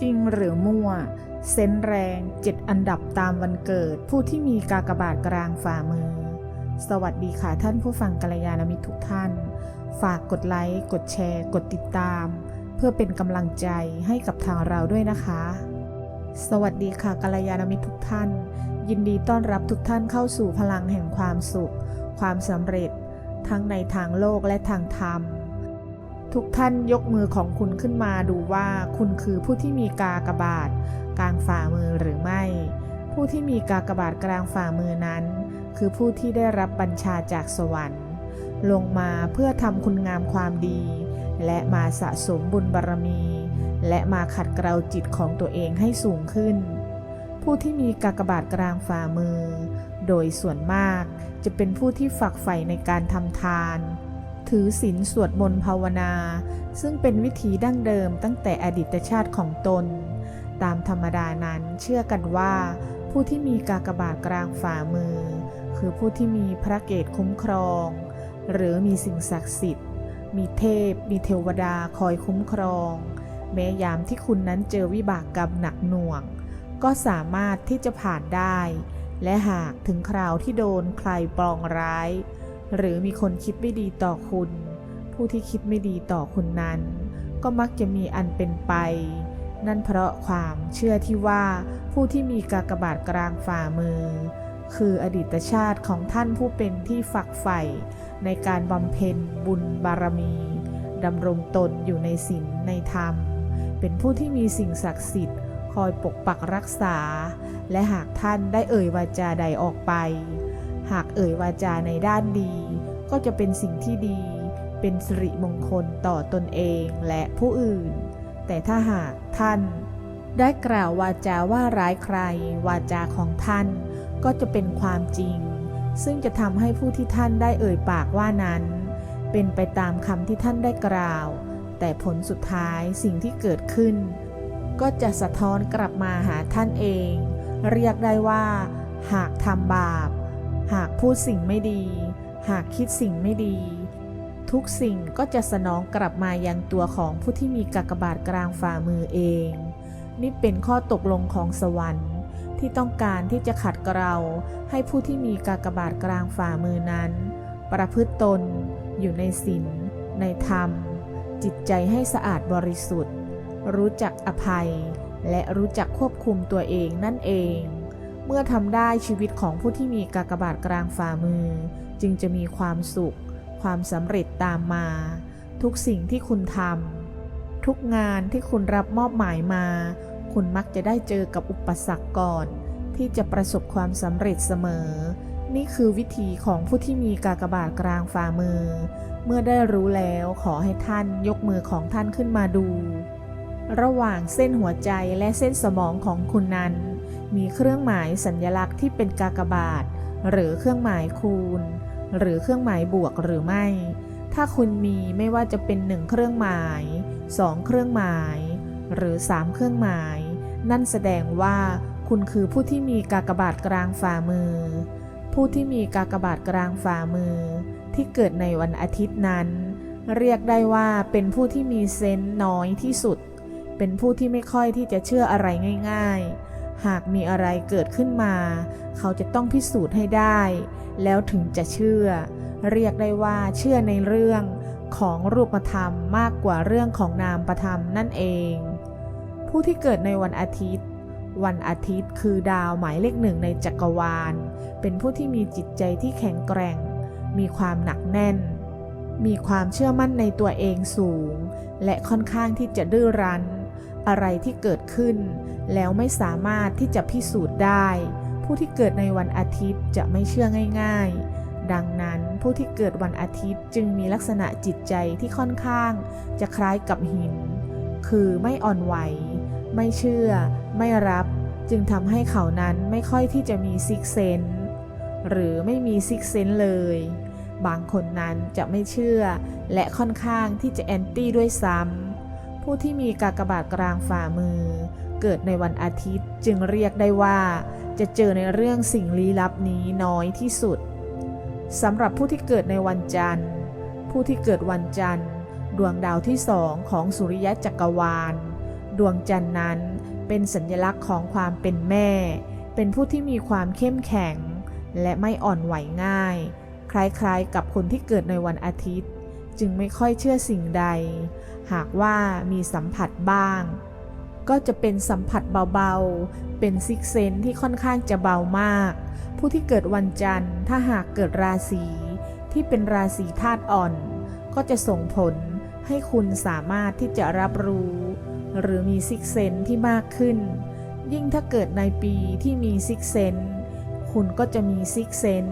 จริงหรือมั่ว เซนแรงเจ็ดอันดับตามวันเกิด ผู้ที่มีกากบาทกลางฝ่ามือ สวัสดีค่ะท่านผู้ฟังกัลยาณมิตรทุกท่าน ฝากกดไลค์ กดแชร์ กดติดตาม เพื่อเป็นกำลังใจให้กับทางเราด้วยนะคะ สวัสดีค่ะกัลยาณมิตรทุกท่าน ยินดีต้อนรับทุกท่านเข้าสู่พลังแห่งความสุข ความสำเร็จ ทั้งในทางโลกและทางธรรม ทุกท่านยกมือของคุณขึ้นมาดูว่าคุณคือผู้ที่มีกากบาทกลางฝ่ามือหรือไม่ ผู้ที่มีกากบาทกลางฝ่ามือนั้น คือผู้ที่ได้รับบัญชาจากสวรรค์ ลงมาเพื่อทำคุณงามความดี และมาสะสมบุญบารมี และมาขัดเกลาจิตของตัวเองให้สูงขึ้น ผู้ที่มีกากบาทกลางฝ่ามือ โดยส่วนมากจะเป็นผู้ที่ฝักใฝ่ในการทำทาน ถือศีลสวดมนต์ภาวนา ซึ่งเป็นวิธีดั้งเดิมตั้งแต่อดีตชาติของตน ตามธรรมดานั้นเชื่อกันว่า ผู้ที่มีกากบาทกลางฝ่ามือ คือผู้ที่มีพระเกศคุ้มครอง หรือมีสิ่งศักดิ์สิทธิ์ มีเทพ มีเทวดาคอยคุ้มครอง แม้ยามที่คุณนั้นเจอวิบากกรรมหนักหน่วง ก็สามารถที่จะผ่านได้ และหากถึงคราวที่โดนใครปองร้าย หรือมีคนคิดไม่ดีต่อคุณ ผู้ที่คิดไม่ดีต่อคุณนั้น ก็มักจะมีอันเป็นไป นั่นเพราะความเชื่อที่ว่าผู้ที่มีกากบาทกลางฝ่ามือ คืออดีตชาติของท่านผู้เป็นที่ฝักใฝ่ในการบำเพ็ญบุญบารมีดำรงตนอยู่ในศีลในธรรม เป็นผู้ที่มีสิ่งศักดิ์สิทธิ์คอยปกปักรักษา และหากท่านได้เอ่ยวาจาใดออกไป หากเอ่ยวาจาในด้านดี ก็จะเป็นสิ่งที่ดี เป็นสิริมงคลต่อตนเองและผู้อื่น แต่ถ้าหากท่าน ได้กล่าววาจาว่าร้ายใคร วาจาของท่าน ก็จะเป็นความจริง ซึ่งจะทำให้ผู้ที่ท่านได้เอ่ยปากว่านั้น เป็นไปตามคำที่ท่านได้กล่าว แต่ผลสุดท้ายสิ่งที่เกิดขึ้น ก็จะสะท้อนกลับมาหาท่านเอง เรียกได้ว่า หากทำบาป หากพูดสิ่งไม่ดี หากคิดสิ่งไม่ดี ทุกสิ่งก็จะสนองกลับมายังตัวของผู้ที่มีกากบาทกลางฝ่ามือเอง นี่เป็นข้อตกลงของสวรรค์ ที่ต้องการที่จะขัดเกลาให้ผู้ที่มีกากบาทกลางฝ่ามือนั้น ประพฤติตน อยู่ในศีลในธรรม จิตใจให้สะอาดบริสุทธิ์ รู้จักอภัย และรู้จักควบคุมตัวเองนั่นเอง เมื่อทำได้ชีวิตของผู้ที่มีกากบาทกลางฝ่ามือ จึงจะมีความสุข ความสำเร็จตามมา ทุกสิ่งที่คุณทำทุกงานที่คุณรับมอบหมายมา คุณมักจะได้เจอกับอุปสรรคก่อน ที่จะประสบความสำเร็จเสมอ นี่คือวิธีของผู้ที่มีกากบาทกลางฝ่ามือ เมื่อได้รู้แล้วขอให้ท่านยกมือของท่านขึ้นมาดู ระหว่างเส้นหัวใจและเส้นสมองของคุณนั้น มีเครื่องหมายสัญลักษณ์ที่เป็นกากบาท หรือเครื่องหมายคูณ หรือเครื่องหมายบวกหรือไม่ ถ้าคุณมีไม่ว่าจะเป็นหนึ่งเครื่องหมายสองเครื่องหมาย หรือสามเครื่องหมาย นั่นแสดงว่าคุณคือผู้ที่มีกากบาทกลางฝ่ามือ ผู้ที่มีกากบาทกลางฝ่ามือ ที่เกิดในวันอาทิตย์นั้น เรียกได้ว่าเป็นผู้ที่มีเซนส์น้อยที่สุด เป็นผู้ที่ไม่ค่อยที่จะเชื่ออะไรง่าย ๆ หากมีอะไรเกิดขึ้นมา เขาจะต้องพิสูจน์ให้ได้ แล้วถึงจะเชื่อ เรียกได้ว่าเชื่อในเรื่องของรูปธรรมมากกว่าเรื่องของนามประธรรมนั่นเอง ผู้ที่เกิดในวันอาทิตย์ วันอาทิตย์คือดาวหมายเลขหนึ่งในจักรวาล เป็นผู้ที่มีจิตใจที่แข็งแกร่ง มีความหนักแน่น มีความเชื่อมั่นในตัวเองสูง และค่อนข้างที่จะดื้อรั้น อะไรที่เกิดขึ้น แล้วไม่สามารถที่จะพิสูจน์ได้ ผู้ที่เกิดในวันอาทิตย์จะไม่เชื่อง่าย ๆ ดังนั้นผู้ที่เกิดวันอาทิตย์จึงมีลักษณะจิตใจที่ค่อนข้าง จะคล้ายกับหิน คือไม่อ่อนไหว ไม่เชื่อ ไม่รับ จึงทำให้เขานั้นไม่ค่อยที่จะมีซิกเซนหรือไม่มีซิกเซนเลย บางคนนั้นจะไม่เชื่อ และค่อนข้างที่จะแอนตี้ด้วยซ้ำ ผู้ที่มีกากบาทกลางฝ่ามือ เกิดในวันอาทิตย์จึงเรียกได้ว่า จะเจอในเรื่องสิ่งลี้ลับนี้น้อยที่สุดสำหรับผู้ที่เกิดในวันจันทร์ ผู้ที่เกิดวันจันทร์ ดวงดาวที่สองของสุริยะจักรวาลดดวงจันทร์นั้นเป็นสัญลักษณ์ของความเป็นแม่ เป็นผู้ที่มีความเข้มแข็ง และไม่อ่อนไหวง่าย คล้ายๆ กับคนที่เกิดในวันอาทิตย์ จึงไม่ค่อยเชื่อสิ่งใด หากว่ามีสัมผัสบ้าง ก็จะเป็นสัมผัสเบาๆ เป็นซิกเซนที่ค่อนข้างจะเบามาก ผู้ที่เกิดวันจันทร์ถ้าหากเกิดราศีที่เป็นราศีธาตุอ่อน ก็จะส่งผลให้คุณสามารถที่จะรับรู้ หรือมีซิกเซนที่มากขึ้น ยิ่งถ้าเกิดในปีที่มีซิกเซนคุณก็จะมีซิกเซน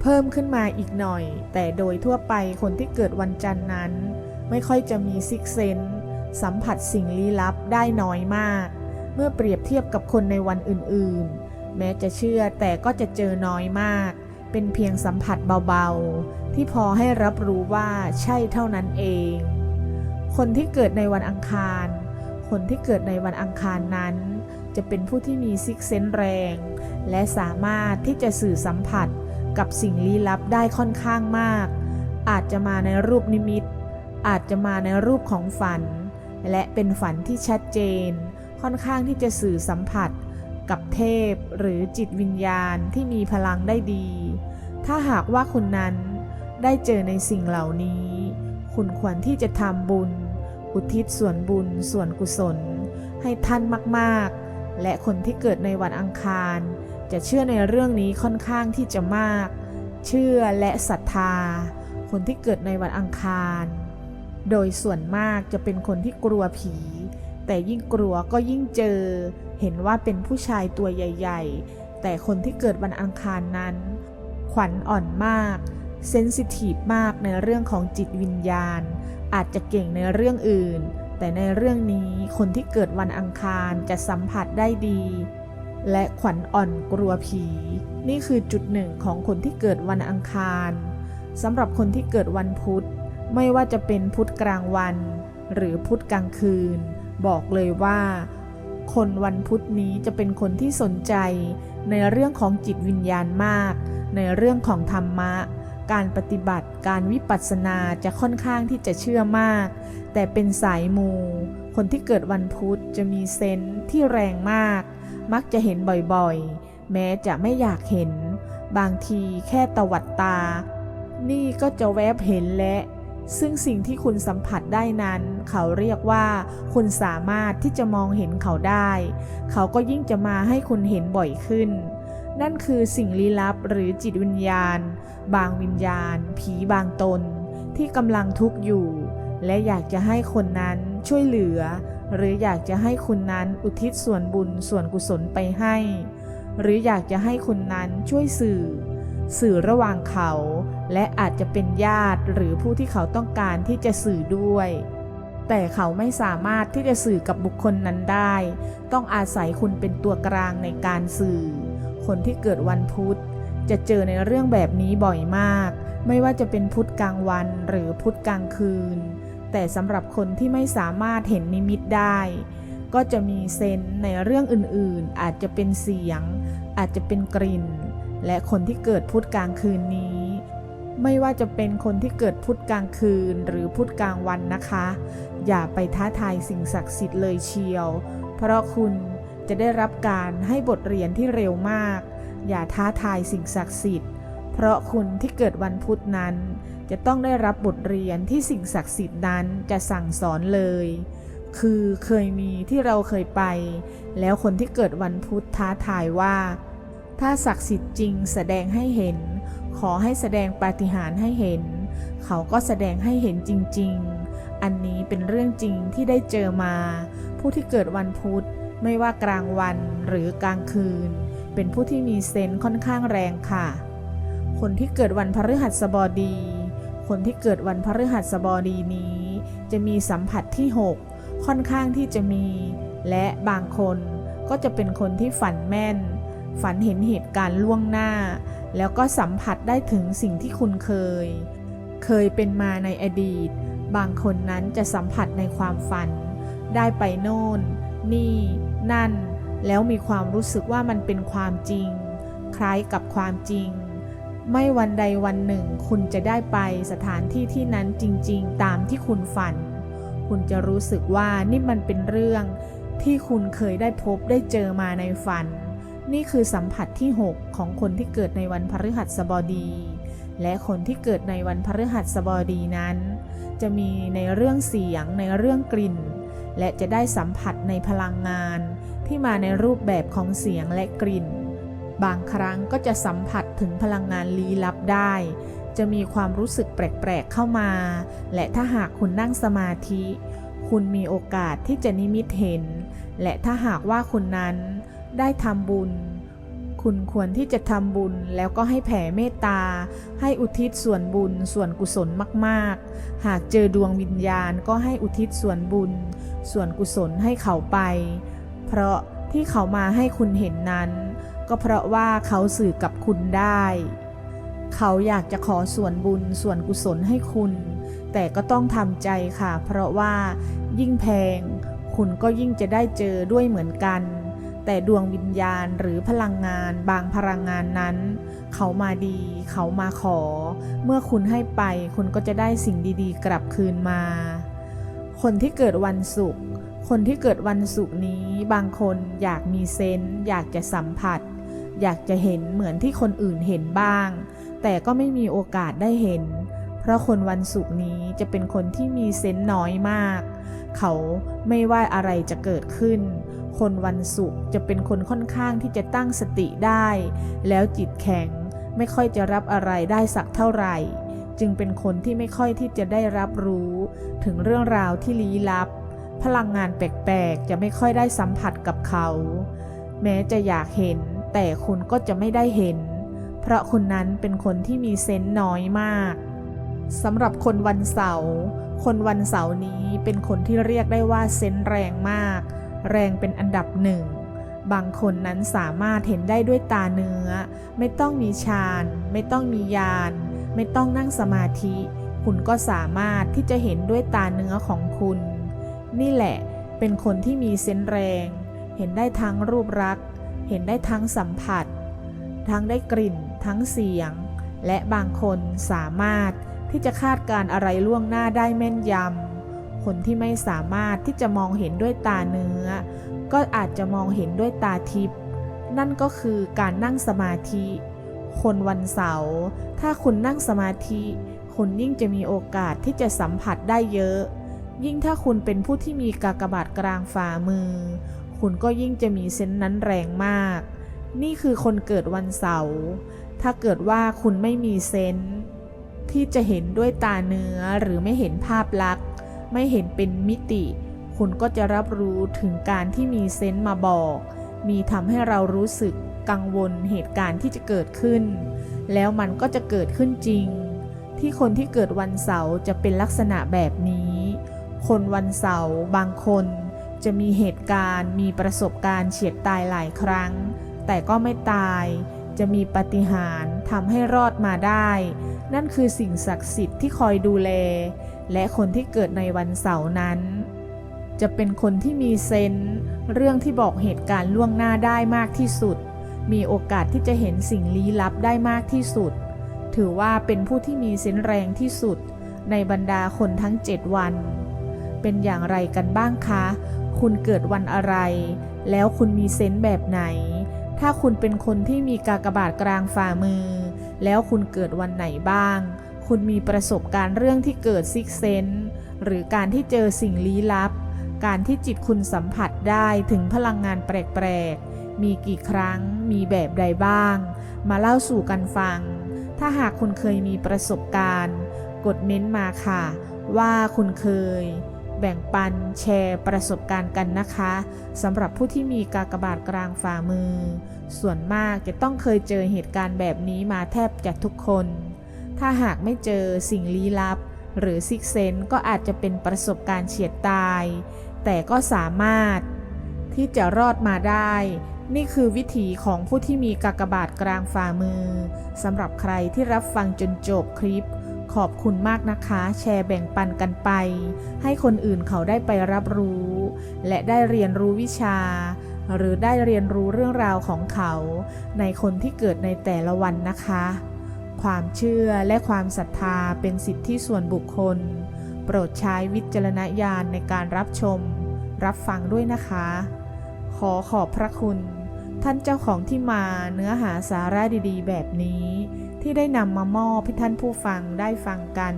เพิ่มขึ้นมาอีกหน่อย แต่โดยทั่วไปคนที่เกิดวันจันทร์นั้น ไม่ค่อยจะมีซิกเซนสัมผัสสิ่งลี้ลับได้น้อยมาก เมื่อเปรียบเทียบกับคนในวันอื่นๆ แม้จะเชื่อแต่ก็จะเจอน้อยมาก เป็นเพียงสัมผัสเบาๆ ที่พอให้รับรู้ว่าใช่เท่านั้นเอง คนที่เกิดในวันอังคาร คนที่เกิดในวันอังคารนั้น จะเป็นผู้ที่มีซิกเซนแรง และสามารถที่จะสื่อสัมผัสกับสิ่งลี้ลับได้ค่อนข้างมาก อาจจะมาในรูปนิมิต อาจจะมาในรูปของฝัน และเป็นฝันที่ชัดเจน ค่อนข้างที่จะสื่อสัมผัส กับเทพหรือจิตวิญญาณที่มีพลังได้ดี ถ้าหากว่าคุณนั้นได้เจอในสิ่งเหล่านี้ คุณควรที่จะทำบุญ อุทิศส่วนบุญ ส่วนกุศล ให้ท่านมากๆ และคนที่เกิดในวันอังคาร จะเชื่อในเรื่องนี้ค่อนข้างที่จะมาก เชื่อและศรัทธา คนที่เกิดในวันอังคาร โดยส่วนมากจะเป็นคนที่กลัวผี แต่ยิ่งกลัวก็ยิ่งเจอ เห็นว่าเป็นผู้ชายตัวใหญ่ ๆ แต่คนที่เกิดวันอังคารนั้น ขวัญอ่อนมาก เซนซิทีฟมากในเรื่องของจิตวิญญาณ อาจจะเก่งในเรื่องอื่น แต่ในเรื่องนี้คนที่เกิดวันอังคารจะสัมผัสได้ดี และขวัญอ่อนกลัวผี นี่คือจุดหนึ่งของคนที่เกิดวันอังคารสำหรับคนที่เกิดวันพุธ ไม่ว่าจะเป็นพุธกลางวัน หรือพุธกลางคืน บอกเลยว่า คนวันพุธนี้จะเป็นคนที่สนใจ ในเรื่องของจิตวิญญาณมาก ในเรื่องของธรรมะ การปฏิบัติ การวิปัสสนาจะค่อนข้างที่จะเชื่อมาก แต่เป็นสายมู คนที่เกิดวันพุธจะมีเซนส์ที่แรงมาก มักจะเห็นบ่อยๆ แม้จะไม่อยากเห็น บางทีแค่ตวัดตา นี่ก็จะแวบเห็นและ ซึ่งสิ่งที่คุณสัมผัสได้นั้น เขาเรียกว่า คุณสามารถที่จะมองเห็นเขาได้ เขาก็ยิ่งจะมาให้คุณเห็นบ่อยขึ้น นั่นคือสิ่งลี้ลับหรือจิตวิญญาณ บางวิญญาณ ผีบางตน ที่กำลังทุกข์อยู่ และอยากจะให้คนนั้นช่วยเหลือ หรืออยากจะให้คุณนั้นอุทิศส่วนบุญส่วนกุศลไปให้ หรืออยากจะให้คุณนั้นช่วยสื่อ สื่อระหว่างเขา และอาจจะเป็นญาติหรือผู้ที่เขาต้องการที่จะสื่อด้วย แต่เขาไม่สามารถที่จะสื่อกับบุคคลนั้นได้ ต้องอาศัยคุณเป็นตัวกลางในการสื่อ คนที่เกิดวันพุธจะเจอในเรื่องแบบนี้บ่อยมาก ไม่ว่าจะเป็นพุธกลางวันหรือพุธกลางคืน แต่สำหรับคนที่ไม่สามารถเห็นนิมิตได้ ก็จะมีเซนในเรื่องอื่นๆ อาจจะเป็นเสียง อาจจะเป็นกลิ่น และคนที่เกิดพุธกลางคืนนี้ ไม่ว่าจะเป็นคนที่เกิดพุธกลางคืนหรือพุธกลางวันนะคะ อย่าไปท้าทายสิ่งศักดิ์สิทธิ์เลยเชียว เพราะคุณจะได้รับการให้บทเรียนที่เร็วมาก อย่าท้าทายสิ่งศักดิ์สิทธิ์ เพราะคุณที่เกิดวันพุธนั้น จะต้องได้รับบทเรียนที่สิ่งศักดิ์สิทธิ์นั้นจะสั่งสอนเลย คือเคยมีที่เราเคยไป แล้วคนที่เกิดวันพุธท้าทายว่า ถ้าศักดิ์สิทธิ์จริงแสดงให้เห็น ขอให้แสดงปาฏิหาริย์ให้เห็น เขาก็แสดงให้เห็นจริง ๆ อันนี้เป็นเรื่องจริงที่ได้เจอมา ผู้ที่เกิดวันพุธไม่ว่ากลางวันหรือกลางคืน เป็นผู้ที่มีเซนส์ค่อนข้างแรงค่ะ คนที่เกิดวันพฤหัสบดี คนที่เกิดวันพฤหัสบดีนี้ จะมีสัมผัสที่ 6 ค่อนข้างที่จะมี และบางคนก็จะเป็นคนที่ฝันแม่น ฝันเห็นเหตุการณ์ล่วงหน้า แล้วก็สัมผัสได้ถึงสิ่งที่คุณเคย เคยเป็นมาในอดีต บางคนนั้นจะสัมผัสในความฝัน ได้ไปโน่น นี่ นั่น แล้วมีความรู้สึกว่ามันเป็นความจริง คล้ายกับความจริง ไม่วันใดวันหนึ่ง คุณจะได้ไปสถานที่ที่นั้นจริง ๆ ตามที่คุณฝัน คุณจะรู้สึกว่านี่มันเป็นเรื่องที่คุณเคยได้พบได้เจอมาในฝัน นี่คือสัมผัสที่ 6 ของคนที่เกิดในวันพฤหัสบดี และคนที่เกิดในวันพฤหัสบดีนั้น จะมีในเรื่องเสียงในเรื่องกลิ่น และจะได้สัมผัสในพลังงานที่มาในรูปแบบของเสียงและกลิ่น บางครั้งก็จะสัมผัสถึงพลังงานลี้ลับได้ จะมีความรู้สึกแปลกๆเข้ามา และถ้าหากคุณนั่งสมาธิ คุณมีโอกาสที่จะนิมิตเห็น และถ้าหากว่าคุณนั้น ได้ทำบุญ คุณควรที่จะทำบุญแล้วก็ให้แผ่เมตตา ให้อุทิศส่วนบุญส่วนกุศลมากๆ หากเจอดวงวิญญาณก็ให้อุทิศส่วนบุญ ส่วนกุศลให้เขาไป เพราะที่เขามาให้คุณเห็นนั้น ก็เพราะว่าเขาสื่อกับคุณได้ เขาอยากจะขอส่วนบุญส่วนกุศลให้คุณ แต่ก็ต้องทำใจค่ะ เพราะว่ายิ่งแพง คุณก็ยิ่งจะได้เจอด้วยเหมือนกัน แต่ดวงวิญญาณหรือพลังงานบางพลังงานนั้น เขามาดี เขามาขอ เมื่อคุณให้ไปคุณก็จะได้สิ่งดีๆ กลับคืนมา คนที่เกิดวันศุกร์คนที่เกิดวันศุกร์นี้บางคนอยากมีเซนส์อยากจะสัมผัส อยากจะเห็นเหมือนที่คนอื่นเห็นบ้าง แต่ก็ไม่มีโอกาสได้เห็น เพราะคนวันศุกร์นี้จะเป็นคนที่มีเซนส์น้อยมาก เขาไม่ว่าอะไรจะเกิดขึ้น คนวันศุกร์จะเป็นคนค่อนข้างที่จะตั้งสติได้ แล้วจิตแข็งไม่ค่อยจะรับอะไรได้สักเท่าไหร่ จึงเป็นคนที่ไม่ค่อยที่จะได้รับรู้ ถึงเรื่องราวที่ลี้ลับ พลังงานแปลกๆ จะไม่ค่อยได้สัมผัสกับเขา แม้จะอยากเห็น แต่คุณก็จะไม่ได้เห็น เพราะคุณนั้นเป็นคนที่มีเซนส์น้อยมากสำหรับคนวันเสาร์คนวันเสาร์นี้เป็นคนที่เรียกได้ว่าเซนส์แรงมาก แรงเป็นอันดับหนึ่ง บางคนนั้นสามารถเห็นได้ด้วยตาเนื้อ ไม่ต้องมีฌาน ไม่ต้องมียาน ไม่ต้องนั่งสมาธิ คุณก็สามารถที่จะเห็นด้วยตาเนื้อของคุณ นี่แหละเป็นคนที่มีเซนแรง เห็นได้ทั้งรูปรักษ์เห็นได้ทั้งสัมผัส ทั้งได้กลิ่น ทั้งเสียง และบางคนสามารถที่จะคาดการอะไรล่วงหน้าได้แม่นยำ คนที่ไม่สามารถที่จะมองเห็นด้วยตาเนื้อ ก็อาจจะมองเห็นด้วยตาทิพย์นั่นก็คือการนั่งสมาธิ คนวันเสาร์ถ้าคุณนั่งสมาธิ คุณยิ่งจะมีโอกาสที่จะสัมผัสได้เยอะ ยิ่งถ้าคุณเป็นผู้ที่มีกากบาทกลางฝ่ามือ คุณก็ยิ่งจะมีเซนนั้นแรงมาก นี่คือคนเกิดวันเสาร์ถ้าเกิดว่าคุณไม่มีเซนที่จะเห็นด้วยตาเนื้อหรือไม่เห็นภาพลักษณ์ ไม่เห็นเป็นมิติ คุณก็จะรับรู้ถึงการที่มีเซนส์มาบอก มีทำให้เรารู้สึกกังวลเหตุการณ์ที่จะเกิดขึ้น แล้วมันก็จะเกิดขึ้นจริง ที่คนที่เกิดวันเสาร์จะเป็นลักษณะแบบนี้ คนวันเสาร์บางคนจะมีเหตุการณ์ มีประสบการณ์เฉียดตายหลายครั้ง แต่ก็ไม่ตาย จะมีปาฏิหาริย์ทำให้รอดมาได้ นั่นคือสิ่งศักดิ์สิทธิ์ที่คอยดูแล และคนที่เกิดในวันเสาร์นั้น จะเป็นคนที่มีเซนส์เรื่องที่บอกเหตุการณ์ล่วงหน้าได้มากที่สุด มีโอกาสที่จะเห็นสิ่งลี้ลับได้มากที่สุด ถือว่าเป็นผู้ที่มีเซนส์แรงที่สุด ในบรรดาคนทั้ง 7 วัน เป็นอย่างไรกันบ้างคะ คุณเกิดวันอะไร แล้วคุณมีเซนส์แบบไหน ถ้าคุณเป็นคนที่มีกากบาทกลางฝ่ามือ แล้วคุณเกิดวันไหนบ้าง คุณมีประสบการณ์เรื่องที่เกิดซิกเซนส์หรือการที่เจอสิ่งลี้ลับ การที่จิตคุณสัมผัสได้ถึงพลังงานแปลกๆ มีกี่ครั้ง มีแบบใดบ้าง มาเล่าสู่กันฟัง ถ้าหากคุณเคยมีประสบการณ์ กดเม้นมาค่ะ ว่าคุณเคย แบ่งปันแชร์ประสบการณ์กันนะคะสำหรับผู้ที่มีกากบาทกลางฝ่ามือ ส่วนมากจะต้องเคยเจอเหตุการณ์แบบนี้มาแทบจะทุกคน ถ้าหากไม่เจอสิ่งลี้ลับ หรือซิกเซนก็อาจจะเป็นประสบการณ์เฉียดตาย แต่ก็สามารถ ที่จะรอดมาได้ นี่คือวิถีของผู้ที่มีกากบาทกลางฝ่ามือสำหรับใครที่รับฟังจนจบคลิป ขอบคุณมากนะคะ แชร์แบ่งปันกันไป ให้คนอื่นเขาได้ไปรับรู้ และได้เรียนรู้วิชาหรือได้เรียนรู้เรื่องราวของเขา ในคนที่เกิดในแต่ละวันนะคะ ความเชื่อและความศรัทธาเป็นสิทธิส่วนบุคคล โปรดใช้วิจารณญาณในการรับชม รับฟังด้วยนะคะ ขอขอบพระคุณ ท่านเจ้าของที่มาเนื้อหาสาระดีๆ แบบนี้ ที่ได้นำมามอบให้ท่านผู้ฟังได้ฟังกัน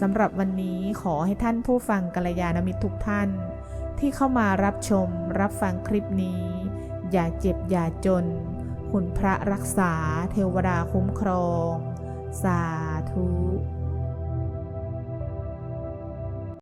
สำหรับวันนี้ขอให้ท่านผู้ฟังกัลยาณมิตรทุกท่าน ที่เข้ามารับชมรับฟังคลิปนี้ อย่าเจ็บอย่าจน คุณพระรักษาเทวดาคุ้มครอง สาธุ